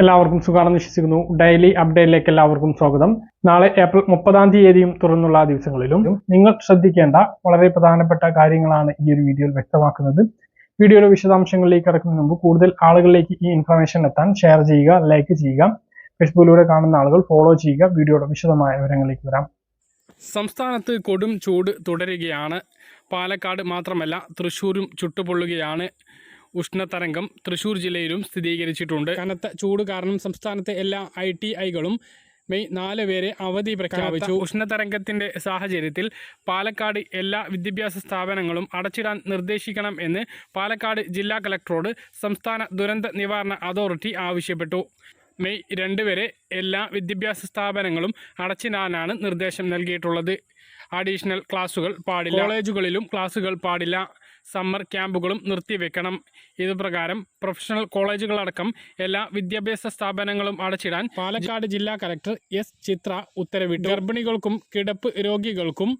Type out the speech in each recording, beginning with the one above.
എല്ലാവർക്കും സുഖമാണെന്ന് വിശ്വസിക്കുന്നു. ഡെയിലി അപ്ഡേറ്റിലേക്ക് എല്ലാവർക്കും സ്വാഗതം. നാളെ ഏപ്രിൽ മുപ്പതാം തീയതിയും തുറന്നുള്ള ദിവസങ്ങളിലും നിങ്ങൾ ശ്രദ്ധിക്കേണ്ട വളരെ പ്രധാനപ്പെട്ട കാര്യങ്ങളാണ് ഈ ഒരു വീഡിയോയിൽ വ്യക്തമാക്കുന്നത്. വീഡിയോയുടെ വിശദാംശങ്ങളിലേക്ക് കടക്കുന്നതിന് മുമ്പ് കൂടുതൽ ആളുകളിലേക്ക് ഈ ഇൻഫർമേഷൻ എത്താൻ ഷെയർ ചെയ്യുക ലൈക്ക് ചെയ്യുക ഫേസ്ബുക്കിലൂടെ കാണുന്ന ആളുകൾ ഫോളോ ചെയ്യുക വീഡിയോയുടെ വിശദമായ വിവരങ്ങളിലേക്ക് വരാം. സംസ്ഥാനത്ത് കൊടും ചൂട് തുടരുകയാണ്. പാലക്കാട് മാത്രമല്ല തൃശ്ശൂരും ചുട്ടുപൊള്ളുകയാണ്. ഉഷ്ണതരംഗം തൃശൂർ ജില്ലയിലും സ്ഥിരീകരിച്ചിട്ടുണ്ട്. കനത്ത ചൂട് കാരണം സംസ്ഥാനത്തെ എല്ലാ ഐ ടി ഐകളും മെയ് നാല് വരെ അവധി പ്രഖ്യാപിച്ചു. ഉഷ്ണതരംഗത്തിന്റെ സാഹചര്യത്തിൽ പാലക്കാട് എല്ലാ വിദ്യാഭ്യാസ സ്ഥാപനങ്ങളും അടച്ചിടാൻ നിർദ്ദേശിക്കണം എന്ന് പാലക്കാട് ജില്ലാ കലക്ടറോട് സംസ്ഥാന ദുരന്ത നിവാരണ അതോറിറ്റി ആവശ്യപ്പെട്ടു. മെയ് രണ്ട് വരെ എല്ലാ വിദ്യാഭ്യാസ സ്ഥാപനങ്ങളും അടച്ചിടാനാണ് നിർദ്ദേശം നൽകിയിട്ടുള്ളത്. അഡീഷണൽ ക്ലാസുകൾ പാടില്ല. കോളേജുകളിലും ക്ലാസുകൾ പാടില്ല. സമ്മർ ക്യാമ്പുകളും നിർത്തിവെക്കണം. ഇതുപ്രകാരം പ്രൊഫഷണൽ കോളേജുകളടക്കം എല്ലാ വിദ്യാഭ്യാസ സ്ഥാപനങ്ങളും അടച്ചിടാൻ പാലക്കാട് ജില്ലാ കലക്ടർ എസ് ചിത്ര ഉത്തരവിട്ടു. ഗർഭിണികൾക്കും കിടപ്പ് രോഗികൾക്കും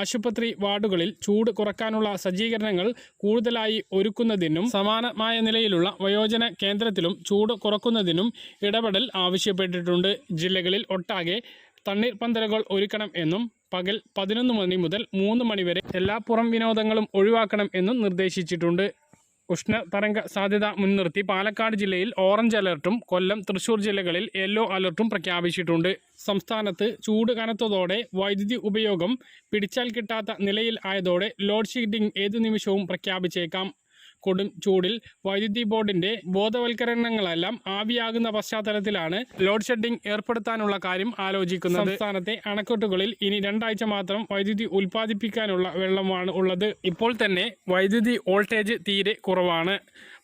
ആശുപത്രി വാർഡുകളിൽ ചൂട് കുറക്കാനുള്ള സജ്ജീകരണങ്ങൾ കൂടുതലായി ഒരുക്കുന്നതിനും സമാനമായ നിലയിലുള്ള വയോജന കേന്ദ്രത്തിലും ചൂട് കുറക്കുന്നതിനും ഇടപെടൽ ആവശ്യപ്പെട്ടിട്ടുണ്ട്. ജില്ലകളിൽ ഒട്ടാകെ തണ്ണീർ പന്തലുകൾ ഒരുക്കണം എന്നും പകൽ പതിനൊന്ന് മണി മുതൽ മൂന്ന് മണിവരെ എല്ലാ പുറം വിനോദങ്ങളും ഒഴിവാക്കണം എന്നും നിർദ്ദേശിച്ചിട്ടുണ്ട്. ഉഷ്ണതരംഗ സാധ്യത മുൻനിർത്തി പാലക്കാട് ജില്ലയിൽ ഓറഞ്ച് അലർട്ടും കൊല്ലം തൃശൂർ ജില്ലകളിൽ യെല്ലോ അലർട്ടും പ്രഖ്യാപിച്ചിട്ടുണ്ട്. സംസ്ഥാനത്ത് ചൂട് കനത്തതോടെ വൈദ്യുതി ഉപയോഗം പിടിച്ചാൽ കിട്ടാത്ത നിലയിൽ ആയതോടെ ലോഡ് ഷെഡിംഗ് ഏതു നിമിഷവും പ്രഖ്യാപിച്ചേക്കാം. കൊടും ചൂടിൽ വൈദ്യുതി ബോർഡിന്റെ ബോധവൽക്കരണങ്ങളെല്ലാം ആവിയാകുന്ന പശ്ചാത്തലത്തിലാണ് ലോഡ് ഷെഡിംഗ് ഏർപ്പെടുത്താനുള്ള കാര്യം ആലോചിക്കുന്നത്. സംസ്ഥാനത്തെ അണക്കെട്ടുകളിൽ ഇനി രണ്ടാഴ്ച മാത്രം വൈദ്യുതി ഉൽപ്പാദിപ്പിക്കാനുള്ള വെള്ളമാണ് ഉള്ളത്. ഇപ്പോൾ തന്നെ വൈദ്യുതി വോൾട്ടേജ് തീരെ കുറവാണ്.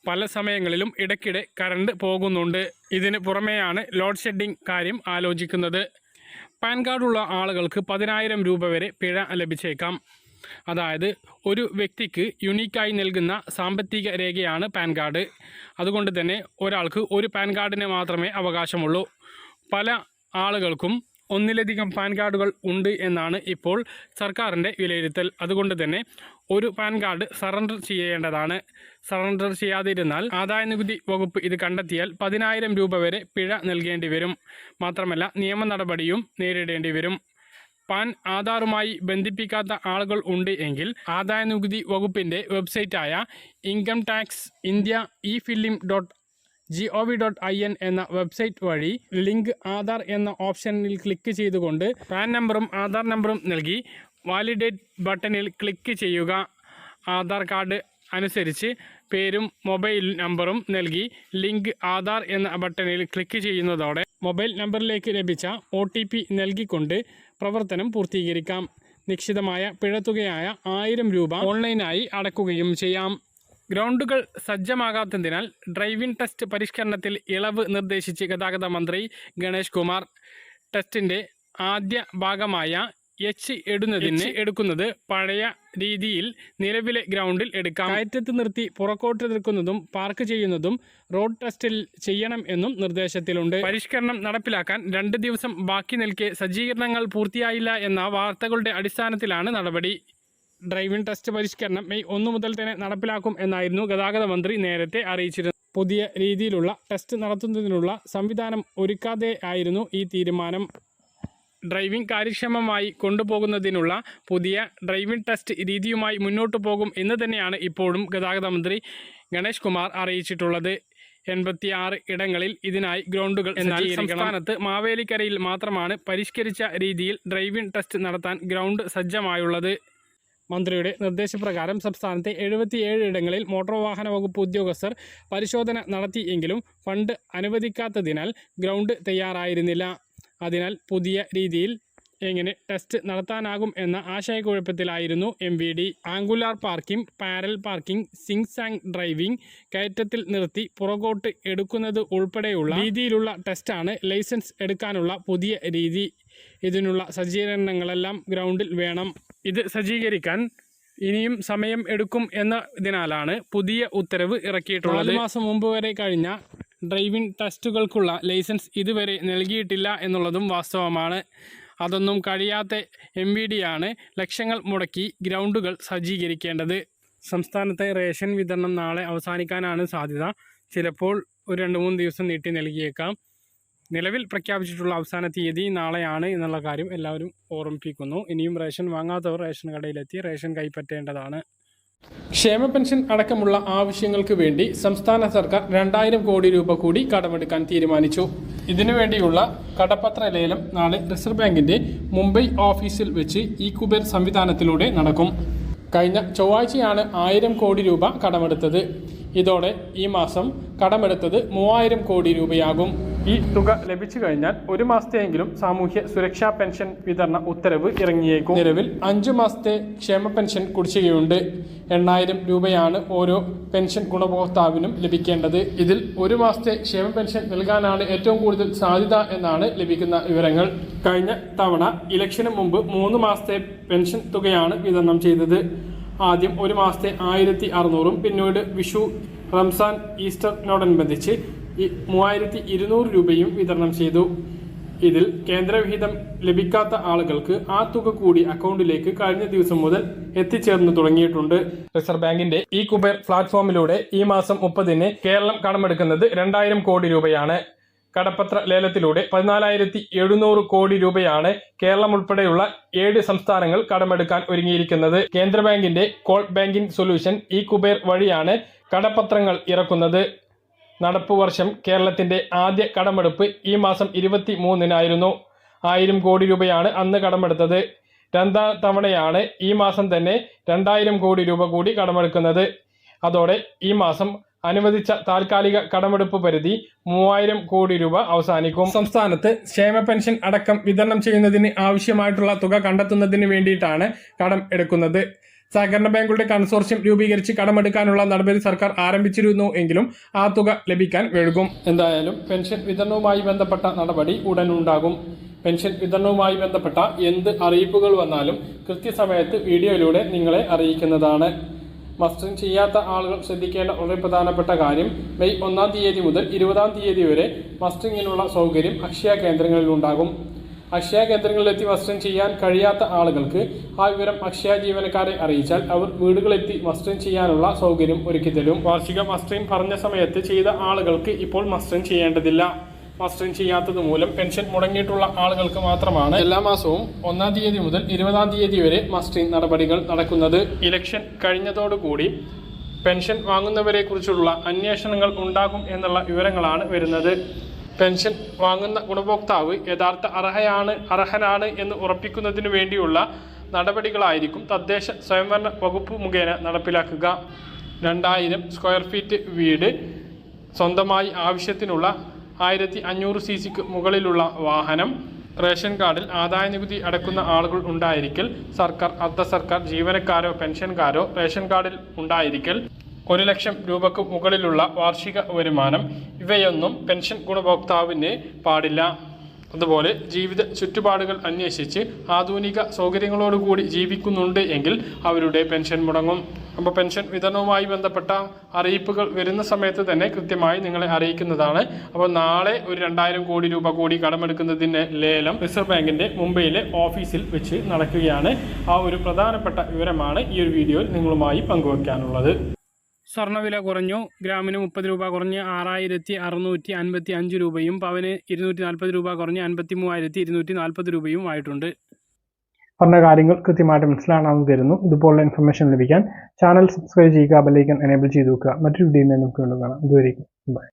പല സമയങ്ങളിലും ഇടയ്ക്കിടെ കറണ്ട് പോകുന്നുണ്ട്. ഇതിന് പുറമെയാണ് ലോഡ് ഷെഡിംഗ് കാര്യം ആലോചിക്കുന്നത്. പാൻ കാർഡുള്ള ആളുകൾക്ക് പതിനായിരം രൂപ വരെ പിഴ ലഭിച്ചേക്കാം. അതായത് ഒരു വ്യക്തിക്ക് യുണീക്കായി നൽകുന്ന സാമ്പത്തിക രേഖയാണ് പാൻ കാർഡ്. അതുകൊണ്ട് തന്നെ ഒരാൾക്ക് ഒരു പാൻ കാർഡിന് മാത്രമേ അവകാശമുള്ളൂ. പല ആളുകൾക്കും ഒന്നിലധികം പാൻ കാർഡുകൾ ഉണ്ട് എന്നാണ് ഇപ്പോൾ സർക്കാരിന്റെ വിലയിരുത്തൽ. അതുകൊണ്ട് തന്നെ ഒരു പാൻ കാർഡ് സറണ്ടർ ചെയ്യേണ്ടതാണ്. സറണ്ടർ ചെയ്യാതിരുന്നാൽ ആദായ നികുതി വകുപ്പ് ഇത് കണ്ടെത്തിയാൽ പതിനായിരം രൂപ വരെ പിഴ നൽകേണ്ടി വരും. മാത്രമല്ല നിയമ നടപടിയും നേരിടേണ്ടി വരും. പാൻ ആധാറുമായി ബന്ധിപ്പിക്കാത്ത ആളുകൾ ഉണ്ട് എങ്കിൽ ആദായ നികുതി വകുപ്പിന്റെ വെബ്സൈറ്റായ income tax India e filing dot G O V dot I N എന്ന വെബ്സൈറ്റ് വഴി ലിങ്ക് ആധാർ എന്ന ഓപ്ഷനിൽ ക്ലിക്ക് ചെയ്തുകൊണ്ട് പാൻ നമ്പറും ആധാർ നമ്പറും നൽകി വാലിഡേറ്റ് ബട്ടണിൽ ക്ലിക്ക് ചെയ്യുക. ആധാർ കാർഡ് അനുസരിച്ച് പേരും മൊബൈൽ നമ്പറും നൽകി ലിങ്ക് ആധാർ എന്ന ബട്ടണിൽ ക്ലിക്ക് ചെയ്യുന്നതോടെ മൊബൈൽ നമ്പറിലേക്ക് ലഭിച്ച ഒ നൽകിക്കൊണ്ട് പ്രവർത്തനം പൂർത്തീകരിക്കാം. നിശ്ചിതമായ പിഴത്തുകയായ ആയിരം രൂപ ഓൺലൈനായി അടക്കുകയും ചെയ്യാം. ഗ്രൗണ്ടുകൾ സജ്ജമാകാത്തതിനാൽ ഡ്രൈവിംഗ് ടെസ്റ്റ് പരിഷ്കരണത്തിൽ ഇളവ് നിർദ്ദേശിച്ച് ഗതാഗത മന്ത്രി ഗണേഷ് കുമാർ. ടെസ്റ്റിന്റെ ആദ്യ ഭാഗമായ എച്ച് ഇടുന്നതിന് എടുക്കുന്നത് പഴയ രീതിയിൽ നിലവിലെ ഗ്രൗണ്ടിൽ എടുക്കാം. കയറ്റത്ത് നിർത്തി പുറക്കോട്ട് നിൽക്കുന്നതും പാർക്ക് ചെയ്യുന്നതും റോഡ് ടെസ്റ്റിൽ ചെയ്യണം എന്നും നിർദ്ദേശത്തിലുണ്ട്. പരിഷ്കരണം നടപ്പിലാക്കാൻ രണ്ട് ദിവസം ബാക്കി നിൽക്കെ സജ്ജീകരണങ്ങൾ പൂർത്തിയായില്ല എന്ന വാർത്തകളുടെ അടിസ്ഥാനത്തിലാണ് നടപടി. ഡ്രൈവിംഗ് ടെസ്റ്റ് പരിഷ്കരണം മെയ് ഒന്ന് മുതൽ തന്നെ നടപ്പിലാക്കും എന്നായിരുന്നു ഗതാഗത മന്ത്രി നേരത്തെ അറിയിച്ചിരുന്നത്. പുതിയ രീതിയിലുള്ള ടെസ്റ്റ് നടത്തുന്നതിനുള്ള സംവിധാനം ഒരുക്കാതെ ആയിരുന്നു ഈ തീരുമാനം. ഡ്രൈവിംഗ് കാര്യക്ഷമമായി കൊണ്ടുപോകുന്നതിനുള്ള പുതിയ ഡ്രൈവിംഗ് ടെസ്റ്റ് രീതിയുമായി മുന്നോട്ടു പോകും എന്ന് തന്നെയാണ് ഇപ്പോഴും ഗതാഗത മന്ത്രി ഗണേഷ് കുമാർ അറിയിച്ചിട്ടുള്ളത്. എൺപത്തിയാറ് ഇടങ്ങളിൽ ഇതിനായി ഗ്രൗണ്ടുകൾ എന്നാൽ സംസ്ഥാനത്ത് മാവേലിക്കരയിൽ മാത്രമാണ് പരിഷ്കരിച്ച രീതിയിൽ ഡ്രൈവിംഗ് ടെസ്റ്റ് നടത്താൻ ഗ്രൗണ്ട് സജ്ജമായുള്ളത്. മന്ത്രിയുടെ നിർദ്ദേശപ്രകാരം സംസ്ഥാനത്തെ എഴുപത്തിയേഴ് ഇടങ്ങളിൽ മോട്ടോർ വാഹന വകുപ്പ് ഉദ്യോഗസ്ഥർ പരിശോധന നടത്തിയെങ്കിലും ഫണ്ട് അനുവദിക്കാത്തതിനാൽ ഗ്രൗണ്ട് തയ്യാറായിരുന്നില്ല. അതിനാൽ പുതിയ രീതിയിൽ എങ്ങനെ ടെസ്റ്റ് നടത്താനാകും എന്ന ആശയക്കുഴപ്പത്തിലായിരുന്നു M V D angular parking parallel parking zig zag driving കയറ്റത്തിൽ നിർത്തി പുറകോട്ട് എടുക്കുന്നത് ഉൾപ്പെടെയുള്ള രീതിയിലുള്ള ടെസ്റ്റാണ് ലൈസൻസ് എടുക്കാനുള്ള പുതിയ രീതി. ഇതിനുള്ള സജ്ജീകരണങ്ങളെല്ലാം ഗ്രൗണ്ടിൽ വേണം. ഇത് സജ്ജീകരിക്കാൻ ഇനിയും സമയം എടുക്കും എന്നതിനാലാണ് പുതിയ ഉത്തരവ് ഇറക്കിയിട്ടുള്ളത്. മാസം മുമ്പ് വരെ കഴിഞ്ഞ ഡ്രൈവിംഗ് ടെസ്റ്റുകൾക്കുള്ള ലൈസൻസ് ഇതുവരെ നൽകിയിട്ടില്ല എന്നുള്ളതും വാസ്തവമാണ്. അതൊന്നും കഴിയാത്ത എം വി ഡിയാണ് ലക്ഷങ്ങൾ മുടക്കി ഗ്രൗണ്ടുകൾ സജ്ജീകരിക്കേണ്ടത്. സംസ്ഥാനത്തെ റേഷൻ വിതരണം നാളെ അവസാനിക്കാനാണ് സാധ്യത. ചിലപ്പോൾ ഒരു രണ്ട് മൂന്ന് ദിവസം നീട്ടി നൽകിയേക്കാം. നിലവിൽ പ്രഖ്യാപിച്ചിട്ടുള്ള അവസാന തീയതി നാളെയാണ് എന്നുള്ള കാര്യം എല്ലാവരും ഓർമ്മിപ്പിക്കുന്നു. ഇനിയും റേഷൻ വാങ്ങാത്തവർ റേഷൻ കടയിലെത്തി റേഷൻ കൈപ്പറ്റേണ്ടതാണ്. ക്ഷേമ പെൻഷൻ അടക്കമുള്ള ആവശ്യങ്ങൾക്ക് വേണ്ടി സംസ്ഥാന സർക്കാർ രണ്ടായിരം കോടി രൂപ കൂടി കടമെടുക്കാൻ തീരുമാനിച്ചു. ഇതിനുവേണ്ടിയുള്ള കടപ്പത്ര ലേലം നാളെ റിസർവ് ബാങ്കിന്റെ മുംബൈ ഓഫീസിൽ വെച്ച് ഇ കുബേർ സംവിധാനത്തിലൂടെ നടക്കും. കഴിഞ്ഞ ചൊവ്വാഴ്ചയാണ് ആയിരം കോടി രൂപ കടമെടുത്തത്. ഇതോടെ ഈ മാസം കടമെടുത്തത് മൂവായിരം കോടി രൂപയാകും. ഈ തുക ലഭിച്ചു കഴിഞ്ഞാൽ ഒരു മാസത്തെയെങ്കിലും സാമൂഹ്യ സുരക്ഷാ പെൻഷൻ വിതരണ ഉത്തരവ് ഇറങ്ങിയേക്കും. നിലവിൽ അഞ്ചു മാസത്തെ ക്ഷേമ പെൻഷൻ കുടിശ്ശികയുണ്ട്. എണ്ണായിരം രൂപയാണ് ഓരോ പെൻഷൻ ഗുണഭോക്താവിനും ലഭിക്കേണ്ടത്. ഇതിൽ ഒരു മാസത്തെ ക്ഷേമ പെൻഷൻ നൽകാനാണ് ഏറ്റവും കൂടുതൽ സാധ്യത എന്നാണ് ലഭിക്കുന്ന വിവരങ്ങൾ. കഴിഞ്ഞ തവണ ഇലക്ഷന് മുമ്പ് മൂന്ന് മാസത്തെ പെൻഷൻ തുകയാണ് വിതരണം ചെയ്തത്. ആദ്യം ഒരു മാസത്തെ ആയിരത്തി അറുന്നൂറും പിന്നീട് വിഷു റംസാൻ ഈസ്റ്ററിനോടനുബന്ധിച്ച് മൂവായിരത്തി ഇരുന്നൂറ് രൂപയും വിതരണം ചെയ്തു. ഇതിൽ കേന്ദ്രവിഹിതം ലഭിക്കാത്ത ആളുകൾക്ക് ആ തുക കൂടി അക്കൗണ്ടിലേക്ക് കഴിഞ്ഞ ദിവസം മുതൽ എത്തിച്ചേർന്നു തുടങ്ങിയിട്ടുണ്ട്. റിസർവ് ബാങ്കിന്റെ ഈ കുബേർ പ്ലാറ്റ്ഫോമിലൂടെ ഈ മാസം മുപ്പതിന് കേരളം കടമെടുക്കുന്നത് രണ്ടായിരം കോടി രൂപയാണ്. കടപ്പത്ര ലേലത്തിലൂടെ പതിനാലായിരത്തി എഴുന്നൂറ് കോടി രൂപയാണ് കേരളം ഉൾപ്പെടെയുള്ള ഏഴ് സംസ്ഥാനങ്ങൾ കടമെടുക്കാൻ ഒരുങ്ങിയിരിക്കുന്നത്. കേന്ദ്ര ബാങ്കിന്റെ കോൾ ബാങ്കിംഗ് സൊല്യൂഷൻ ഈ കുബേർ വഴിയാണ് കടപ്പത്രങ്ങൾ ഇറക്കുന്നത്. നടപ്പ് വർഷം കേരളത്തിന്റെ ആദ്യ കടമെടുപ്പ് ഈ മാസം ഇരുപത്തി മൂന്നിനായിരുന്നു ആയിരം കോടി രൂപയാണ് അന്ന് കടമെടുത്തത്. രണ്ടാം തവണയാണ് ഈ മാസം തന്നെ രണ്ടായിരം കോടി രൂപ കൂടി കടമെടുക്കുന്നത്. അതോടെ ഈ മാസം അനുവദിച്ച താൽക്കാലിക കടമെടുപ്പ് പരിധി മൂവായിരം കോടി രൂപ അവസാനിക്കും. സംസ്ഥാനത്ത് ക്ഷേമ പെൻഷൻ അടക്കം വിതരണം ചെയ്യുന്നതിന് ആവശ്യമായിട്ടുള്ള തുക കണ്ടെത്തുന്നതിന് വേണ്ടിയിട്ടാണ് കടം എടുക്കുന്നത്. സഹകരണ ബാങ്കുകളുടെ കൺസോർഷ്യം രൂപീകരിച്ച് കടമെടുക്കാനുള്ള നടപടി സർക്കാർ ആരംഭിച്ചിരുന്നു എങ്കിലും ആ തുക ലഭിക്കാൻ വഴുകും. എന്തായാലും പെൻഷൻ വിതരണവുമായി ബന്ധപ്പെട്ട നടപടി ഉടൻ ഉണ്ടാകും പെൻഷൻ വിതരണവുമായി ബന്ധപ്പെട്ട എന്ത് അറിയിപ്പുകൾ വന്നാലും കൃത്യസമയത്ത് വീഡിയോയിലൂടെ നിങ്ങളെ അറിയിക്കുന്നതാണ്. മസ്റ്ററിംഗ് ചെയ്യാത്ത ആളുകൾ ശ്രദ്ധിക്കേണ്ട വളരെ പ്രധാനപ്പെട്ട കാര്യം മെയ് ഒന്നാം തീയതി മുതൽ ഇരുപതാം തീയതി വരെ മസ്റ്ററിങ്ങിനുള്ള സൗകര്യം അക്ഷയ കേന്ദ്രങ്ങളിൽ ഉണ്ടാകും അക്ഷയ കേന്ദ്രങ്ങളിലെത്തി വസ്ത്രം ചെയ്യാൻ കഴിയാത്ത ആളുകൾക്ക് ആ വിവരം അക്ഷയ ജീവനക്കാരെ അറിയിച്ചാൽ അവർ വീടുകളെത്തി വസ്ത്രം ചെയ്യാനുള്ള സൗകര്യം ഒരുക്കിത്തരും വാർഷിക മസ്റ്ററിംഗ് പറഞ്ഞ സമയത്ത് ചെയ്ത ആളുകൾക്ക് ഇപ്പോൾ മസ്റ്ററിംഗ് ചെയ്യേണ്ടതില്ല. മസ്റ്ററിംഗ് ചെയ്യാത്തത് മൂലം പെൻഷൻ മുടങ്ങിയിട്ടുള്ള ആളുകൾക്ക് മാത്രമാണ് എല്ലാ മാസവും ഒന്നാം തീയതി മുതൽ ഇരുപതാം തീയതി വരെ മസ്റ്ററിംഗ് നടപടികൾ നടക്കുന്നത്. ഇലക്ഷൻ കഴിഞ്ഞതോടുകൂടി പെൻഷൻ വാങ്ങുന്നവരെ കുറിച്ചുള്ള അന്വേഷണങ്ങൾ ഉണ്ടാകും എന്നുള്ള വിവരങ്ങളാണ് വരുന്നത്. പെൻഷൻ വാങ്ങുന്ന ഗുണഭോക്താവ് യഥാർത്ഥ അർഹയാണ് അർഹനാണ് എന്ന് ഉറപ്പിക്കുന്നതിന് വേണ്ടിയുള്ള നടപടികളായിരിക്കും തദ്ദേശ സ്വയംഭരണ വകുപ്പ് മുഖേന നടപ്പിലാക്കുക. രണ്ടായിരം സ്ക്വയർ ഫീറ്റ് വീട് സ്വന്തമായി ആവശ്യത്തിനുള്ള ആയിരത്തി അഞ്ഞൂറ് സി സിക്ക് മുകളിലുള്ള വാഹനം. റേഷൻ കാർഡിൽ ആദായ നികുതി അടക്കുന്ന ആളുകൾ ഉണ്ടായിരിക്കൽ. സർക്കാർ അർദ്ധ സർക്കാർ ജീവനക്കാരോ പെൻഷൻകാരോ റേഷൻ കാർഡിൽ ഉണ്ടായിരിക്കൽ. ഒരു ലക്ഷം രൂപക്ക് മുകളിലുള്ള വാർഷിക വരുമാനം ഇവയൊന്നും പെൻഷൻ ഗുണഭോക്താവിന് പാടില്ല. അതുപോലെ ജീവിത ചുറ്റുപാടുകൾ അന്വേഷിച്ച് ആധുനിക സൗകര്യങ്ങളോടുകൂടി ജീവിക്കുന്നുണ്ട് എങ്കിൽ അവരുടെ പെൻഷൻ മുടങ്ങും. അപ്പോൾ പെൻഷൻ വിതരണവുമായി ബന്ധപ്പെട്ട അറിയിപ്പുകൾ വരുന്ന സമയത്ത് തന്നെ കൃത്യമായി നിങ്ങളെ അറിയിക്കുന്നതാണ്. അപ്പോൾ നാളെ ഒരു രണ്ടായിരം കോടി രൂപ കൂടി കടമെടുക്കുന്നതിന്റെ ലേലം റിസർവ് ബാങ്കിന്റെ മുംബൈയിലെ ഓഫീസിൽ വെച്ച് നടക്കുകയാണ്. ആ ഒരു പ്രധാനപ്പെട്ട വിവരമാണ് ഈ ഒരു വീഡിയോയിൽ നിങ്ങളുമായി പങ്കുവയ്ക്കാനുള്ളത് സ്വർണവില കുറഞ്ഞു. ഗ്രാമിന് മുപ്പത് രൂപ കുറഞ്ഞ് ആറായിരത്തി അറുന്നൂറ്റി അൻപത്തി അഞ്ച് രൂപയും പവന് ഇരുന്നൂറ്റി നാൽപ്പത് രൂപ കുറഞ്ഞ് അൻപത്തി മൂവായിരത്തി ഇരുന്നൂറ്റി നാൽപ്പത് രൂപയും ആയിട്ടുണ്ട്. പറഞ്ഞ കാര്യങ്ങൾ കൃത്യമായിട്ട് മനസ്സിലാണെന്ന് തരുന്നു ഇതുപോലുള്ള ഇൻഫർമേഷൻ ലഭിക്കാൻ ചാനൽ സബ്സ്ക്രൈബ് ചെയ്യുക ബെല്ലൈക്കൻ എനേബിൾ ചെയ്ത് വെക്കുക. മറ്റൊരു വീഡിയോയിൽ നമുക്ക് കാണാം. ഇതുവരെയും ബൈ